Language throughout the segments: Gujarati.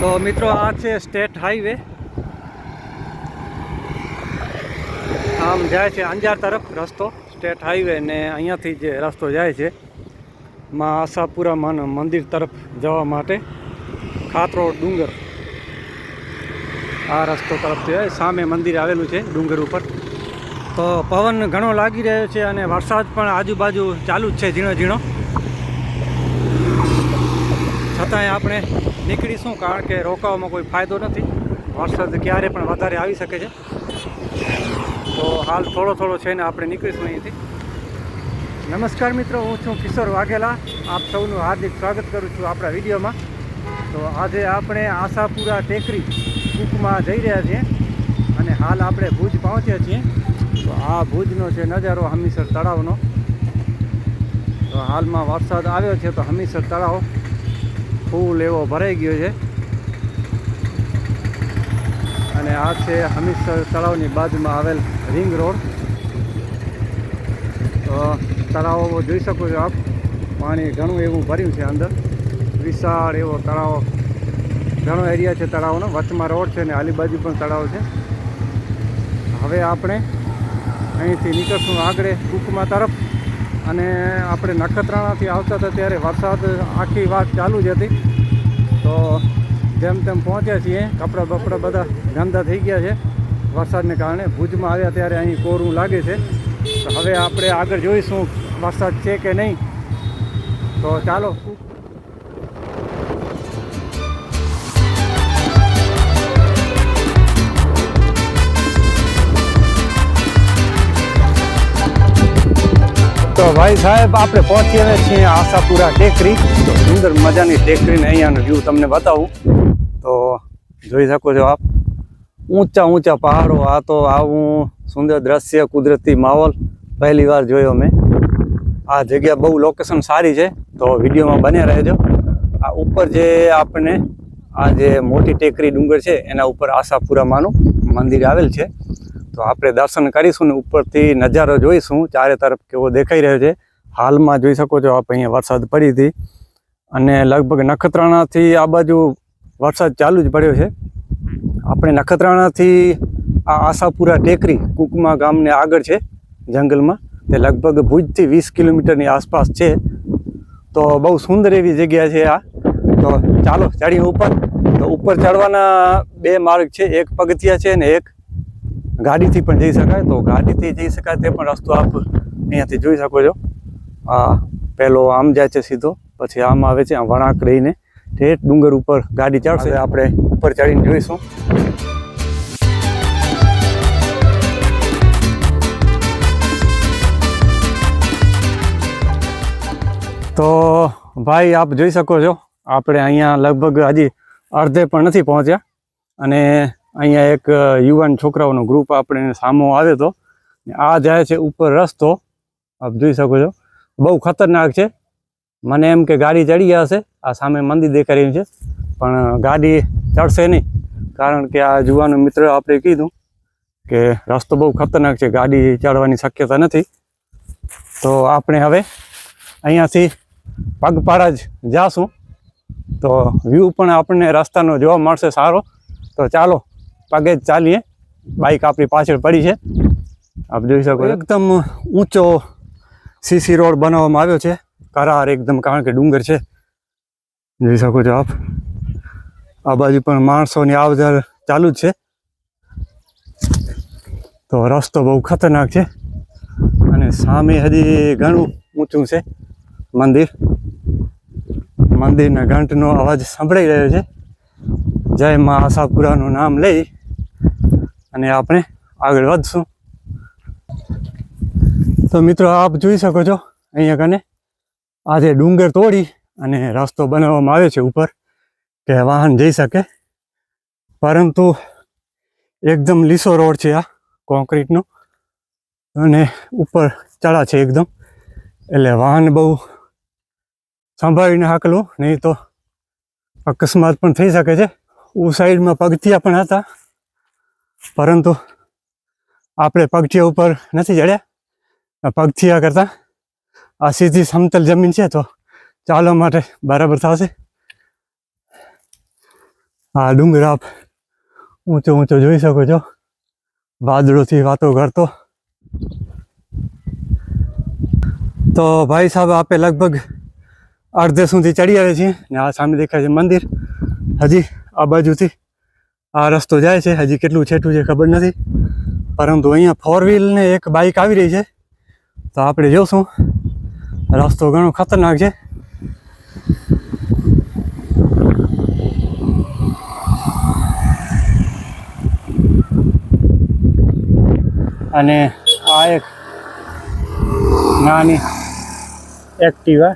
તો મિત્રો આ છે સ્ટેટ હાઈવે. આમ જાય છે અંજાર તરફ રસ્તો, સ્ટેટ હાઈવે ને અહીંયાથી જે રસ્તો જાય છે, માં આશાપુરા માના મંદિર તરફ જવા માટે ખાતરો, ડુંગર. આ રસ્તો તરફથી જાય સામે મંદિર આવેલું છે, ડુંગર ઉપર. તો પવન ઘણો લાગી રહ્યો છે અને વરસાદ પણ આજુબાજુ ચાલુ જ છે ઝીણો ઝીણો. છતાંય આપણે નીકળીશું કારણ કે રોકાવામાં કોઈ ફાયદો નથી. વરસાદ ક્યારે પણ વધારે આવી શકે છે. તો હાલ થોડો થોડો છે ને આપણે નીકળીશું અહીંથી. નમસ્કાર મિત્રો, હું છું કિશોર વાઘેલા. આપ સૌનું હાર્દિક સ્વાગત કરું છું આપણા વિડીયોમાં. તો આજે આપણે આશાપુરા ટેકરી કૂકમાં જઈ રહ્યા છીએ અને હાલ આપણે ભુજ પહોંચ્યા છીએ. તો આ ભુજનો છે નજારો હમીસર તળાવનો. તો હાલમાં વરસાદ આવ્યો છે તો હમીસર તળાવ ફૂલ એવો ભરાઈ ગયો છે. અને આ છે હમીસર તળાવની બાજુમાં આવેલ રિંગ રોડ. તો તળાવ જોઈ શકો છો આપ. પાણી ઘણું એવું ભર્યું છે અંદર. વિશાળ એવો તળાવ. ઘણો એરિયા છે તળાવનો. વચમાં રોડ છે અને આલી બાજુ પણ તળાવ છે. હવે આપણે અહીંથી નીકળશું આગળ કુકમા તરફ. અને આપણે નખત્રાણાથી આવતા હતા ત્યારે વરસાદ આખી વાત ચાલુ જ હતી. જેમ તેમ પહોંચ્યા છીએ. કપડાં બપડા બધા ગંદા થઈ ગયા છે. વરસાદને કારણે ભુજમાં આવ્યા ત્યારે અહીં કોરું લાગે છે. તો હવે આપણે આગળ જોઈશું વરસાદ છે કે નહીં. તો ચાલો. તો ભાઈ સાહેબ, આપણે પહોંચી આવ્યા છીએ આશાપુરા ટેકરી. તો સુંદર મજાની ટેકરીને અહીંયાનો વ્યૂ તમને બતાવું. તો જોઈ શકો છો આપ. ઊંચા ઊંચા પહાડો, આ તો આવું સુંદર દ્રશ્ય, કુદરતી માહોલ પહેલી વાર જોયો મેં. આ જગ્યા બહુ લોકેશન સારી છે, તો વિડીયોમાં બને રહેજો. આ ઉપર જે આપણને આ જે મોટી ટેકરી ડુંગર છે, એના ઉપર આશાપુરામાંનું મંદિર આવેલ છે. તો આપણે દર્શન કરીશું ને ઉપરથી નજારો જોઈશું, ચારે તરફ કેવો દેખાઈ રહ્યો છે. હાલમાં જોઈ શકો છો આપ, અહીંયા વરસાદ પડી હતી. અને લગભગ નખત્રાણાથી આ બાજુ વરસાદ ચાલુ જ પડ્યો છે. આપણે નખત્રાણાથી આ આશાપુરા ટેકરી કુકમા ગામને આગળ છે જંગલમાં. તે લગભગ ભુજથી વીસ કિલોમીટરની આસપાસ છે. તો બહુ સુંદર એવી જગ્યા છે આ. તો ચાલો ચડીએ ઉપર. તો ઉપર ચડવાના બે માર્ગ છે. એક પગથિયા છે ને એક ગાડીથી પણ જઈ શકાય. તો ગાડીથી જઈ શકાય તે પણ રસ્તો આપ અહીંયાથી જોઈ શકો છો. આ પહેલો આમ જાય છે સીધો. પછી આમ આવે છે આમ વળાંક રહીને. ઠેઠ ડુંગર ઉપર ગાડી ચડશે આપણે ઉપર ચડીને જોઈશું. તો ભાઈ, આપ જોઈ શકો છો, આપણે અહીંયા લગભગ હજી અડધે પણ નથી પહોંચ્યા. અને અહીંયા એક યુવાન છોકરાઓનો ગ્રુપ આપણે સામો આવ્યો હતો. આ જાય છે ઉપર રસ્તો. આપ જોઈ શકો છો. બહુ ખતરનાક છે. મને એમ કે ગાડી ચડી હશે. આ સામે મંદિર દેખાઈ રહ્યું છે. પણ ગાડી ચડશે નહીં. કારણ કે આ જુવાનો મિત્ર આપણે કીધું કે રસ્તો બહુ ખતરનાક છે. ગાડી ચડવાની શક્યતા નથી. તો આપણે હવે અહીંયાથી પગપાળા જ જાશું. તો વ્યૂ પણ આપણને રસ્તાનો જોવા મળશે સારો. તો ચાલો, પગે જ ચાલીએ. બાઇક આપણી પાછળ પડી છે. આપ જોઈ શકો એકદમ ઊંચો સીસી રોડ બનાવવામાં આવ્યો છે. કરાર એકદમ કારણ કે ડુંગર છે. જોઈ શકો છો આપ. આ બાજુ પણ માણસોની આવજાર ચાલુ જ છે. તો રસ્તો બહુ ખતરનાક છે. અને સામે હજી ઘણું ઊંચું છે મંદિર. મંદિરના ઘંટનો અવાજ સંભળાઈ રહ્યો છે. જય મા આશાપુરાનું નામ લઈ અને આપણે આગળ વધશું. તો મિત્રો આપ જોઈ શકો છો અહીંયા કને. આજે ડુંગર તોડી અને રસ્તો બનાવવામાં આવ્યો છે ઉપર, કે વાહન જઈ શકે. પરંતુ એકદમ લીસો રોડ છે આ કોન્ક્રીટનો અને ઉપર ચડા છે એકદમ. એટલે વાહન બહુ સંભાળીને હાકલું, નહીં તો અકસ્માત પણ થઈ શકે છે. ઉ સાઈડમાં પગથિયા પણ હતા. પરંતુ આપણે પગથિયા ઉપર નથી ચડ્યા. પગથિયા કરતાં આ સીધી સમતલ જમીન છે તો ચાલવા માટે બરાબર થશે? આ ડુંગર આપ ઊંચો ઊંચો જોઈ શકો છો. વાદળોથી વાતો કરતો. તો ભાઈ સાહેબ, આપે લગભગ અડધે સુધી ચડી આવે છીએ ને આ સામે દેખાય છે મંદિર. હજી આ બાજુથી આ રસ્તો જાય છે. હજી કેટલું છેટું છે ખબર નથી. પરંતુ અહીંયા ફોર વ્હીલ ને એક બાઇક આવી રહી છે. તો આપણે જોશું. રસ્તો ઘણો ખતરનાક છે. અને આ એક નાની એક્ટિવા.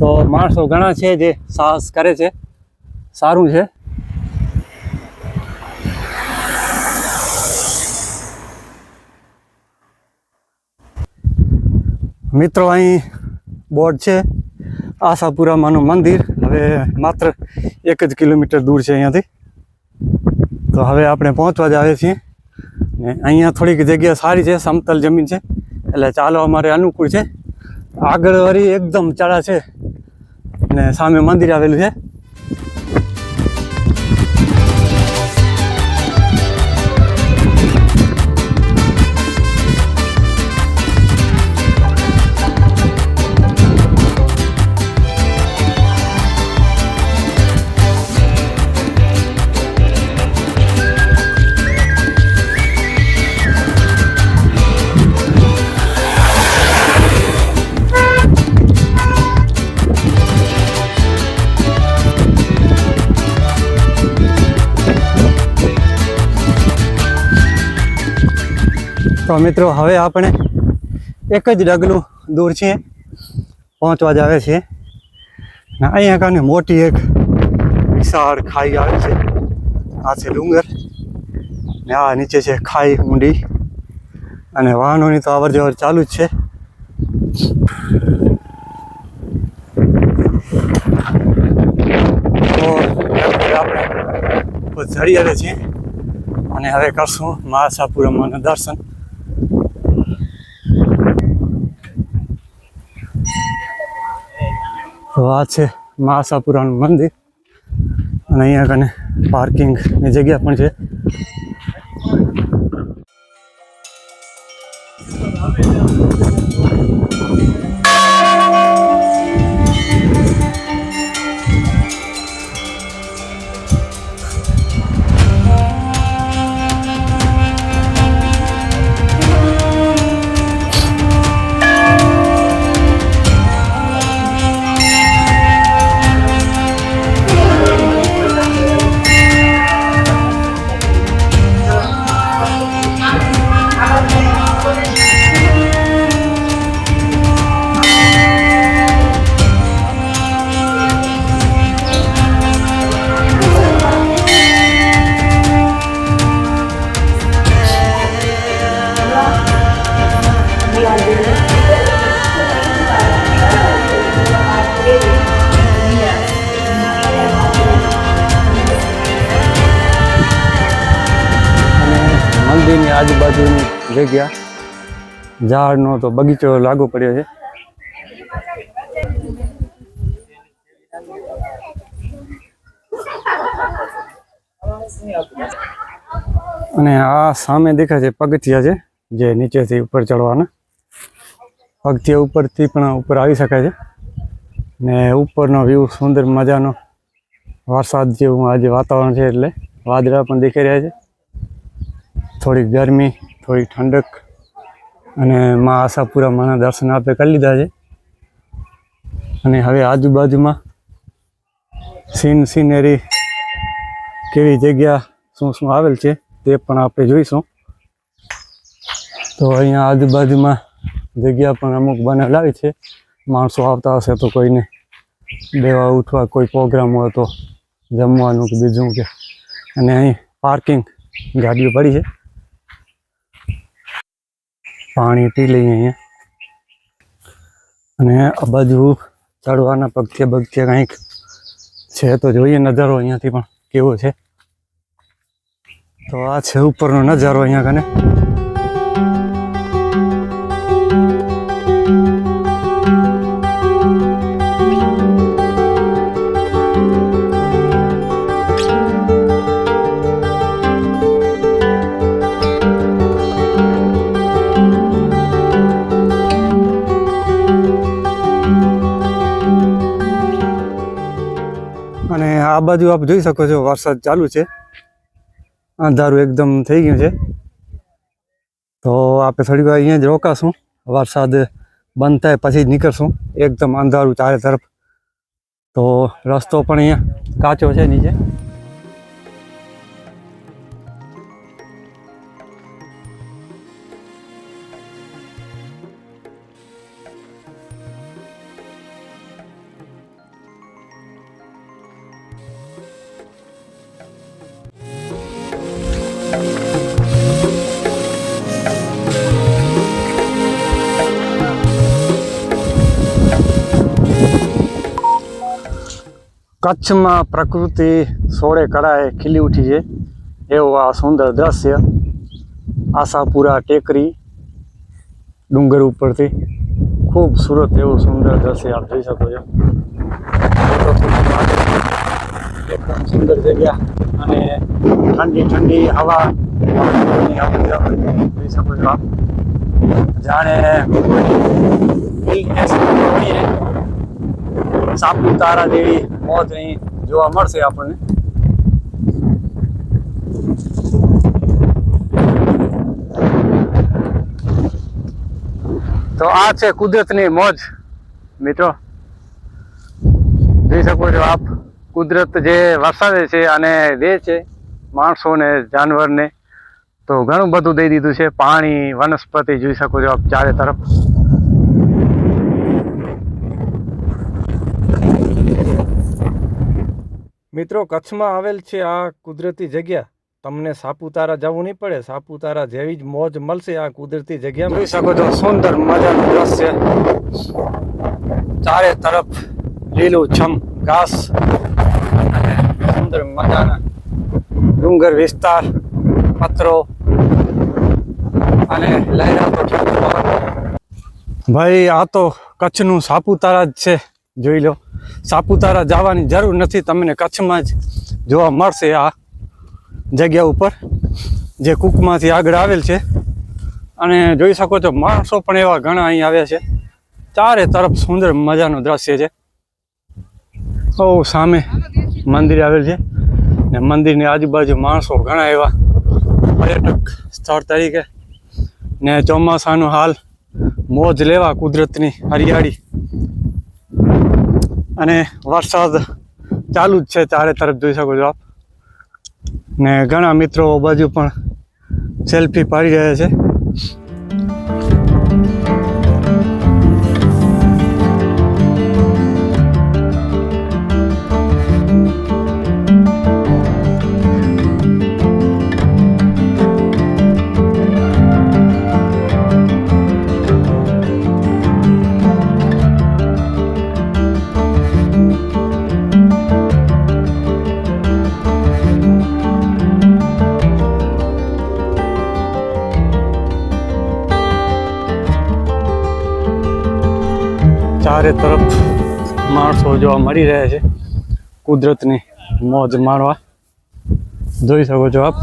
તો માણસો ઘણા છે જે સાહસ કરે છે. સારું છે. મિત્રો, અહીં બોર્ડ છે, આશાપુરામાંનું મંદિર. હવે માત્ર એક જ કિલોમીટર દૂર છે અહીંયાથી. તો હવે આપણે પહોંચવા જ આવે છીએ. ને અહીંયા થોડીક જગ્યા સારી છે, સમતલ જમીન છે, એટલે ચાલો અમારે અનુકૂળ છે. આગળ વળી એકદમ ચડા છે. ને સામે મંદિર આવેલું છે. તો મિત્રો, હવે આપણે એક જ ડગલું દૂર છીએ. પહોંચવા જ આવે છે. ને અહીંયા કાને મોટી એક વિશાળ ખાઈ આવે છે. આ છે ડુંગર. ને આ નીચે છે ખાઈ ઊંડી. અને વાહનોની તો અવર જવર ચાલુ જ છે. તો આપણે ચડી આવે છીએ અને હવે કરશું મહાસાપુરમના દર્શન. આ છે મહાસાપુરાનું મંદિર. અને અહીંયા કને પાર્કિંગની જગ્યા પણ છે. અને આજુબાજુની જગ્યા ઝાડનો તો બગીચો લાગુ પડ્યો છે. અને આ સામે દેખાય છે પગથિયા છે, જે નીચેથી ઉપર ચડવાના. પગથિયા ઉપરથી પણ ઉપર આવી શકાય છે. ને ઉપરનો વ્યૂ સુંદર મજાનો વરસાદ જેવું આજે વાતાવરણ છે એટલે વાદળા પણ દેખાઈ રહ્યા છે. થોડીક ગરમી થોડી ઠંડક અને મા આશાપુરા માના દર્શન આપણે કરી લીધા છે. અને હવે આજુબાજુમાં સીન સિનેરી કેવી જગ્યા, શું શું આવેલ છે તે પણ આપણે જોઈશું. તો અહીંયા આજુબાજુમાં જગ્યા પણ અમુક બનાવેલાવી છે. માણસો આવતા હશે તો કોઈને દેવા ઉઠવા કોઈ પ્રોગ્રામ હોય તો જમવાનું કે બીજું કે. અને અહીં પાર્કિંગ ગાડીઓ પડી છે. પાણી પી લઈએ અહીંયા. અને આ બાજુ ચડવાના પગથિયા પગથિયા કંઈક છે તો જોઈએ નજારો અહીંયાથી પણ કેવો છે. તો આ છે ઉપરનો નજારો અહીંયા કને. આ બાજુ આપ જોઈ શકો છો વરસાદ ચાલુ છે. અંધારું એકદમ થઈ ગયું છે. તો આપણે થોડીક અહીંયા જ રોકાશું. વરસાદ બંધ થાય પછી જ નીકળશું. એકદમ અંધારું ચારે તરફ. તો રસ્તો પણ અહીંયા કાચો છે નીચે. કચ્છમાં પ્રકૃતિ સોળે કળાએ ખીલી ઉઠી છે. એવું આ સુંદર દ્રશ્ય આશાપુરા ટેકરી ડુંગર ઉપરથી ખૂબ સુરત એવું સુંદર દ્રશ્ય આપ જોઈ શકો છો. એકદમ સુંદર જગ્યા અને ઠંડી ઠંડી હવા જોઈ શકો છો આપ. જાણે સાપુતારા જેવી મોજ અહીં જોવા મળશે આપણને. તો આ છે કુદરતની મોજ, મિત્રો. જોઈ શકો છો આપ, કુદરત જે વરસાદે છે અને દે છે માણસોને, જાનવરને. તો ઘણું બધું દઈ દીધું છે. પાણી, વનસ્પતિ, જોઈ શકો છો આપ, ચારે તરફ. મિત્રો, કચ્છમાં આવેલ છે આ કુદરતી જગ્યા. તમને સાપુતારા જવું નહીં પડે. સાપુતારા જેવી જ મોજ મળશે આ કુદરતી જગ્યા જોઈ શકો છો, સુંદર મજાનું દ્રશ્ય. ચારે તરફ લીલું છમ ઘાસ અને સુંદર મજાના ડુંગર વિસ્તાર, પત્રો અને લહેરાતો ભાઈ, આ તો કચ્છનું સાપુતારા જ છે. જોઈ લો. સાપુતારા જવાની જરૂર નથી, તમને કચ્છમાં જ જોવા મળશે આ જગ્યા ઉપર, જે કૂકમાંથી આગળ આવેલ છે. અને જોઈ શકો છો, માણસો પણ એવા ઘણા અહીં આવ્યા છે. ચારે તરફ સુંદર મજાનું દ્રશ્ય છે. ઓ સામે મંદિર આવેલ છે. ને મંદિરની આજુબાજુ માણસો ઘણા એવા પર્યટક સ્થળ તરીકે. ને ચોમાસાનું હાલ મોજ લેવા કુદરતની હરિયાળી અને વરસાદ ચાલુ જ છે ચારે તરફ જોઈ શકો છો આપ. ને ઘણા મિત્રો બાજુ પણ સેલ્ફી પાડી રહ્યા છે. ચારે તરફ માણસો જોવા મળી રહ્યા છે. કુદરતની મોજ માણવા. જોઈ શકો છો આપ.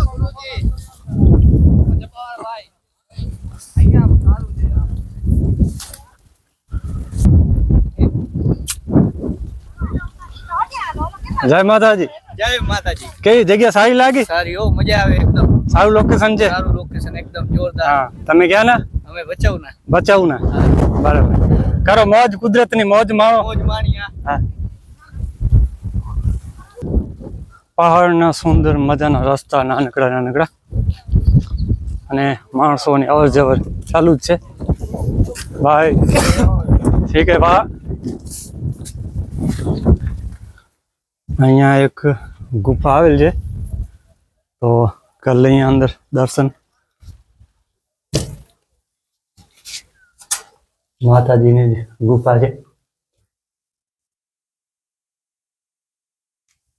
જય માતાજી. જય માતાજી. કેવી જગ્યા સારી લાગી? સારી હો મજા આવે એકદમ. સારું લોકેશન છે? સારું લોકેશન એકદમ જોરદાર. હા તમે ક્યાં ના? અમે બચાવના બચાવના બરાબર. કરો મોજ કુદરતની મોજ માણો. મોજ માણ્યા પહાડના સુંદર મજાના રસ્તા નાનકડા નાનકડા. અને માણસોની અવર જવર ચાલુ જ છે. ભાઈ ઠીક હે ભા? અહીંયા એક ગુફા આવેલ છે. તો કાલે અહીંયા અંદર દર્શન માતાજીની જ ગુફા છે.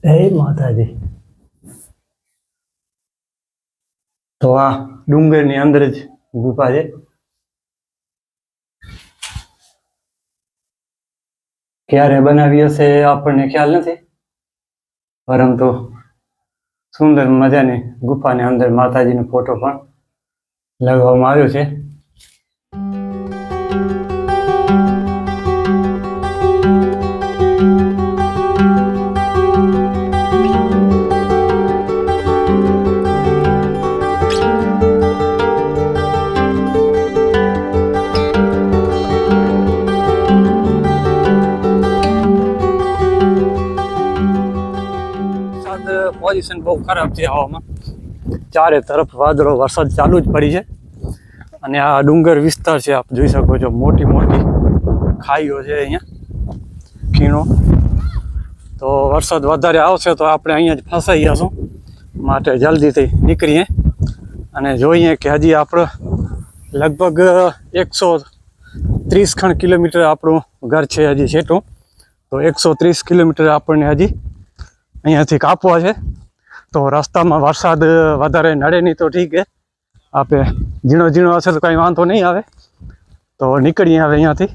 જય માતાજી. તો આ ડુંગરની અંદર જ ગુફા છે. ક્યારે બનાવી હશે આપણને ખ્યાલ નથી. પરંતુ સુંદર મજાની ગુફાની અંદર માતાજીનો ફોટો પણ લગાવવામાં આવ્યો છે. પોઝિશન બહુ ખરાબ છે હવામાં ચારે તરફ વાદળો, વરસાદ ચાલુ જ પડી છે. અને આ ડુંગર વિસ્તાર છે, આપ જોઈ શકો છો, મોટી મોટી ખાઈઓ છે અહીંયા, ખીણો. તો વરસાદ વધારે આવશે તો આપણે અહીંયા જ ફસાઈ જશું. માટે જલ્દીથી નીકળીએ. અને જોઈએ કે હજી આપણે લગભગ એકસો ત્રીસ ખણ કિલોમીટર આપણું ઘર છે હજી છેટું. તો એકસો ત્રીસ કિલોમીટર આપણને હજી અહીંયાથી કાપવા છે. તો રસ્તામાં વરસાદ વધારે નડે નહીં તો ઠીક છે આપણે ઝીણો ઝીણો હશે તો કાંઈ વાંધો નહીં આવે. તો નીકળીએ હવે અહીંયાથી.